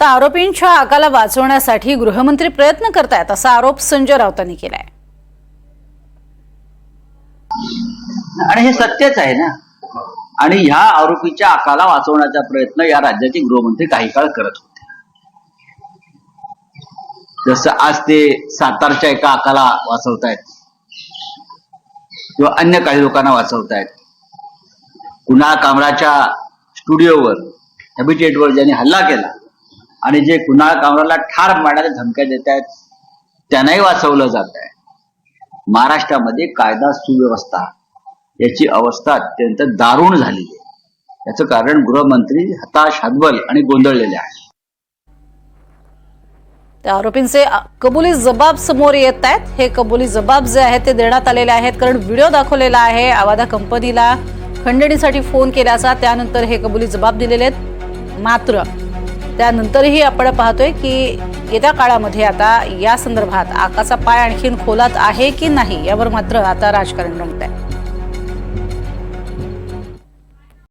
तर आरोपींच्या आकाला वाचवण्यासाठी गृहमंत्री प्रयत्न करतायत असा आरोप संजय राऊतांनी केलाय. आणि हे सत्यच आहे ना? आणि ह्या आरोपीच्या आकाला वाचवण्याचा प्रयत्न या राज्याचे गृहमंत्री काही काळ करत होते. जसं आज ते सातारच्या एका आकाला वाचवतायत किंवा अन्य काही लोकांना वाचवतायत. कुणा कामराच्या स्टुडिओवर हॅबिटेटवर ज्यांनी हल्ला केला आणि जे कुणाल कामराला ठार मारण्याच्या धमक्या देत आहेत त्यांनाही वाचवलं जात आहे महाराष्ट्रामध्ये कायदा सुव्यवस्था याची अवस्था अत्यंत दारुण झालेली आहे. याचं कारण गृहमंत्री हताश हतबल आणि गोंधळलेले आहे त्या आरोपींचे कबुली जबाब समोर येत आहेत. हे कबुली जबाब जे आहेत ते देण्यात आलेले आहेत कारण व्हिडिओ दाखवलेला आहे. आवादा कंपनीला खंडणीसाठी फोन केल्याचा त्यानंतर हे कबुली जबाब दिलेले आहेत. मात्र त्यानंतरही आपण पाहतोय की येत्या काळामध्ये आता या संदर्भात आकाचा पाय आणखीन खोलात आहे की नाही यावर मात्र आता राजकारण रंगत आहे